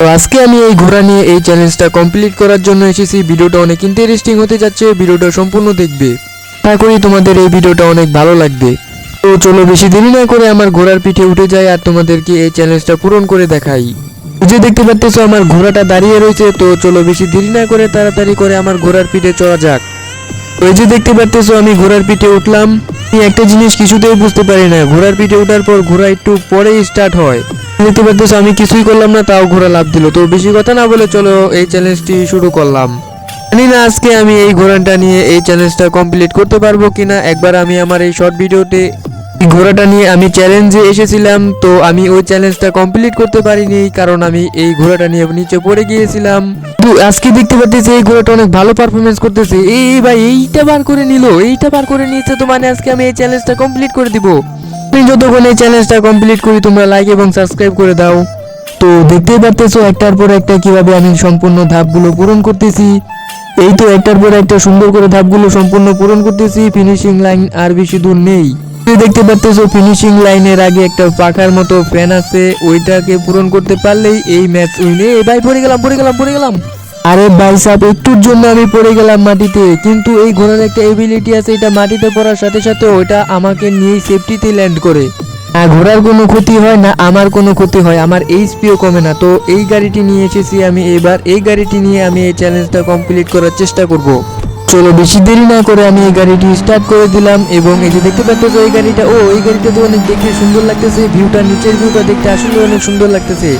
তো আজকে আমি এই ঘোড়া নিয়ে এই চ্যালেঞ্জটা কমপ্লিট করার জন্য এসেছি। ভিডিওটা অনেক ইন্টারেস্টিং হতে যাচ্ছে, ভিডিওটা সম্পূর্ণ দেখবে। আশা করি তোমাদের এই ভিডিওটা অনেক ভালো লাগবে। তো চলো বেশি দেরি না করে আমার ঘোড়ার পিঠে উঠে যাই আর তোমাদেরকে এই চ্যালেঞ্জটা পূরণ করে দেখাই। যে দেখতে পাচ্ছ আমার ঘোড়াটা দাঁড়িয়ে রয়েছে। তো চলো বেশি দেরি না করে তাড়াতাড়ি করে আমার ঘোড়ার পিঠে চড়া যাক। ওই যে দেখতে পাচ্ছ আমি ঘোড়ার পিঠে উঠলাম। একটা জিনিস কিছুতেই বুঝতে পারি না। ঘোড়ার পিঠে ওঠার পর ঘোড়া একটু পরেই স্টার্ট হয়। দেখতে পাচ্ছ আমি কিছুই করলাম না, তাও ঘোড়া লাভ দিল। তো বেশি কথা না বলে চলো এই চ্যালেঞ্জটি শুরু করলাম। জানি না আজকে আমি এই ঘোড়াটা নিয়ে এই চ্যালেঞ্জটা কমপ্লিট করতে পারব কিনা, একবার আমি আমার এই শর্ট ভিডিওতে ঘোড়াটা নিয়ে আমি চ্যালেঞ্জে এসেছিলাম, তো আমি ওই চ্যালেঞ্জটা কমপ্লিট করতে পারিনি, কারণ আমি এই ঘোড়াটা নিয়ে নিচে পড়ে গিয়েছিলাম। তো আজকে দেখতে পাচ্ছি এই ঘোড়াটা অনেক ভালো পারফরমেন্স করতেছে। এই ভাই, এইটা বার করে নিল, এইটা বার করে নিয়েছে, তো মানে আজকে আমি এই চ্যালেঞ্জটা কমপ্লিট করে দিব। আমি যতক্ষণ এই চ্যালেঞ্জটা কমপ্লিট করি, তোমরা লাইক এবং সাবস্ক্রাইব করে দাও। তো দেখতেই পারতেছো, একটার পর একটা কীভাবে আমি সম্পূর্ণ ধাপগুলো পূরণ করতেছি। এই তো একটার পর একটা সুন্দর করে ধাপগুলো সম্পূর্ণ পূরণ করতেছি ফিনিশিং লাইন আর বেশি দূর নেই। দেখতে পাচ্তেছো ফিনিশিং লাইনের আগে একটা পাখার মতো ফ্যান আছে, ওইটাকে পূরণ করতে পারলেই এই ম্যাচ উইনে ভাই, পড়ে গেলাম পড়ে গেলাম পড়ে গেলাম। আরে ভাই সাহেব, একটুর জন্য আমি পড়ে গেলাম মাটিতে, কিন্তু এই ঘোড়ার একটা এবিলিটি আছে, এটা মাটিতে পড়ার সাথে সাথে ওইটা আমাকে নিয়ে সেফটিতে ল্যান্ড করে। না ঘোড়ার কোনো ক্ষতি হয় না, আমার কোনো ক্ষতি হয়, আমার এইচপিও কমে না। তো এই গাড়িটি নিয়ে এসেছি আমি, এবার এই গাড়িটি নিয়ে আমি এই চ্যালেঞ্জটা কমপ্লিট করার চেষ্টা করব। চলো, বেশি দেরি না করে আমি এই গাড়িটি স্টার্ট করে দিলাম, এবং এই যে দেখতে পাচ্ছ এই গাড়িটা, ও, এই গাড়িটা তো অনেক দেখতে সুন্দর লাগতেছে ভিউটা নিচের ভিউটা দেখতে আসলে অনেক সুন্দর লাগতেছে।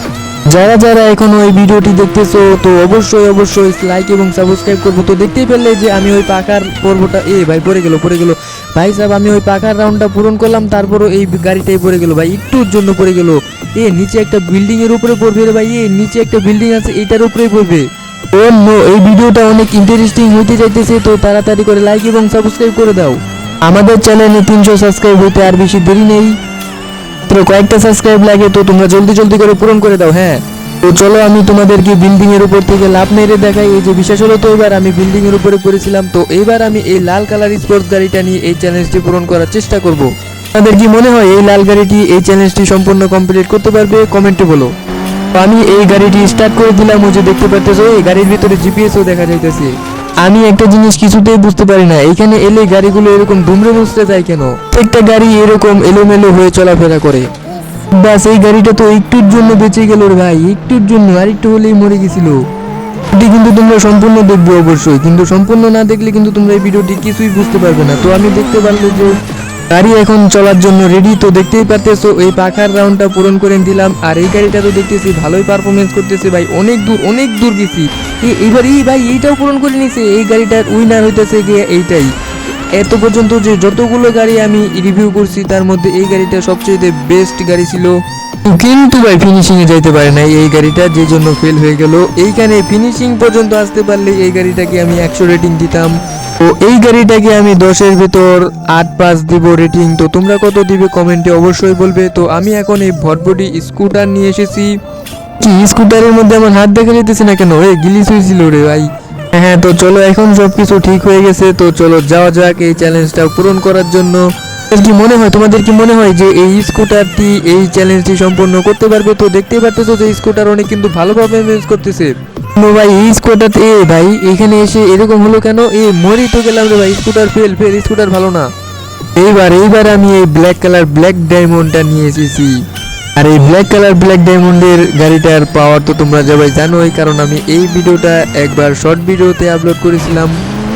যারা যারা এখনও ওই ভিডিওটি দেখতেছো, তো অবশ্যই অবশ্যই লাইক এবং সাবস্ক্রাইব করব। তো দেখতেই পেলে যে আমি ওই পাকার পর্বটা এ ভাই, পড়ে গেল পড়ে গেল। ভাই সাহেব, আমি ওই পাকার রাউন্ডটা পূরণ করলাম, তারপরও এই গাড়িটাই পড়ে গেল। ভাই, একটুর জন্য পড়ে গেল। এ, নিচে একটা বিল্ডিং এর উপরে পড়বে রে ভাই, এ, নিচে একটা বিল্ডিং আছে, এটার উপরেই পড়বে। ও এই ভিডিওটা অনেক ইন্টারেস্টিং হইতে যাইতেছে তো তাড়াতাড়ি করে লাইক এবং সাবস্ক্রাইব করে দাও। আমাদের চ্যানেলে তিনশো সাবস্ক্রাইব হইতে আর বেশি দেরি নেই। মাত্র কয়েকটা সাবস্ক্রাইব লাগে, তো তোমরা জলদি জলদি করে পূরণ করে দাও হ্যাঁ? তো চলো আমি তোমাদেরকে বিল্ডিং এর উপর থেকে লাভ মেরে দেখাই, এই যে বিশেষ হলো তো এবার আমি বিল্ডিং এর উপরে পড়েছিলাম, তো এবার আমি এই লাল কালার স্পোর্টস গাড়িটা নিয়ে এই চ্যালেঞ্জটি পূরণ করার চেষ্টা করব। আপনাদের কি মনে হয় এই লাল গাড়িটি এই চ্যালেঞ্জটি সম্পূর্ণ কমপ্লিট করতে পারবে? কমেন্টে বলো। আমি এই গাড়িটি স্টার্ট করে দিলাম, ওই যে দেখতে পাচ্তেছো এই গাড়ির ভিতরে জিপিএসও দেখা যাইতেছে। আমি একটা জিনিস কিছুতেই বুঝতে পারি না। এখানে এলে গাড়িগুলো এরকম দুমড়ে মুচড়ে যায় কেন? একটা গাড়ি এরকম এলোমেলো হয়ে চলাফেরা করে। বাস, এই গাড়িটা তো একটুর জন্য বেঁচে গেল ভাই। একটুর জন্য আর একটু হলেই মরে গেছিল। এটি কিন্তু তোমরা সম্পূর্ণ দেখবে অবশ্যই। কিন্তু সম্পূর্ণ না দেখলে কিন্তু তোমরা এই ভিডিওটি কিছুই বুঝতে পারবে না। তো আমি দেখতে পারল যে গাড়ি এখন চলার জন্য রেডি তো দেখতেই পারতেছো, এই পাখার রাউন্ডটা পূরণ করে দিলাম। আর এই গাড়িটা তো দেখতেছি ভালোই পারফরমেন্স করতেছে ভাই, অনেক দূর অনেক দূর গেছি। এবার এই ভাই এইটাও পূরণ করে নিছে, এই গাড়িটার উইনার হইতেছে গিয়ে এইটাই। এত পর্যন্ত যে যতগুলো গাড়ি আমি রিভিউ করছি, তার মধ্যে এই গাড়িটা সবচেয়ে বেস্ট গাড়ি ছিল। কিন্তু ভাই ফিনিশিং এ যাইতে পারে না এই গাড়িটা, যে জন্য ফেল হয়ে গেল। এইখানে ফিনিশিং পর্যন্ত আসতে পারলে এই গাড়িটাকে আমি একশো রেটিং দিতাম। তো এই গাড়িটাকে আমি দশের ভেতর আট, পাঁচ দিব রেটিং তো তোমরা কত দিবে কমেন্টে অবশ্যই বলবে। তো আমি এখন এই ভটভটি স্কুটার নিয়ে এসেছি। কি স্কুটারের মধ্যে আমার হাত দেখা যেতেছে না কেন? এ গিলিস হয়েছিল রে ভাই। হ্যাঁ তো চলো, এখন সব কিছু ঠিক হয়ে গেছে। তো চলো, যাওয়া যাক এই চ্যালেঞ্জটা পূরণ করার জন্য। কি মনে হয়, তোমাদের কি মনে হয় যে এই স্কুটারটি এই চ্যালেঞ্জটি সম্পূর্ণ করতে পারবে? তো দেখতেই পারতেছো যে স্কুটার অনেক কিন্তু ভালো পারফরমেন্স করতেছে। ভাই, এই স্কুটার এ ভাই, এখানে এসে এরকম হলো কেন? এ, মরি তো গেলাম রে ভাই স্কুটার ফেল ফেল স্কুটার ভালো না। এইবার এইবার আমি এই ব্ল্যাক কালার ব্ল্যাক ডায়মন্ডটা নিয়ে এসেছি। আর এই ব্ল্যাক কালার ব্ল্যাক ডায়মন্ডের গাড়িটার পাওয়ার তো তোমরা সবাই জানোই, কারণ আমি এই ভিডিওটা একবার শর্ট ভিডিওতে আপলোড করেছিলাম।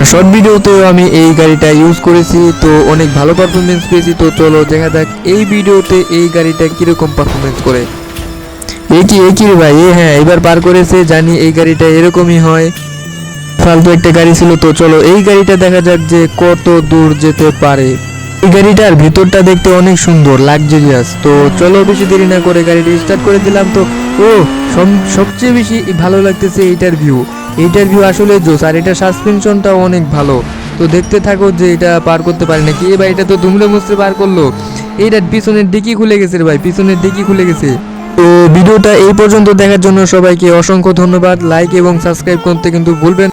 শর্ট ভিডিওতেও আমি এই গাড়িটা ইউজ করেছি, তো অনেক ভালো পারফরমেন্স পেয়েছি। তো চলো দেখা যাক এই ভিডিওতে এই গাড়িটা কীরকম পারফরমেন্স করে। এ কি এ কি ভাই? এ হ্যাঁ এবার পার করেছে, জানি এই গাড়িটা এরকমই হয়। ফালতু একটা গাড়ি ছিল, তো চলো এই গাড়িটা দেখা যাক যে কত দূর যেতে পারে। এই গাড়িটার ভিতরটা দেখতে অনেক সুন্দর লাক্সারিয়াস তো চলো বেশি দেরি না করে গাড়িটা স্টার্ট করে দিলাম। তো, ও সবচেয়ে বেশি ভালো লাগতেছে এইটার ভিউ এইটার ভিউ আসলে জোস আর এটা সাসপেনশনটাও অনেক ভালো। তো দেখতে থাকো যে এটা পার করতে পারে নাকি। এ ভাই, এটা তো দুমড়ে মুচড়ে পার করল। এইটার পিছনের ডিকি খুলে গেছে ভাই, পিছনের ডিকি খুলে গেছে। তো ভিডিওটা এই পর্যন্ত দেখার জন্য সবাইকে অসংখ্য ধন্যবাদ। লাইক এবং সাবস্ক্রাইব করতে কিন্তু ভুলবেন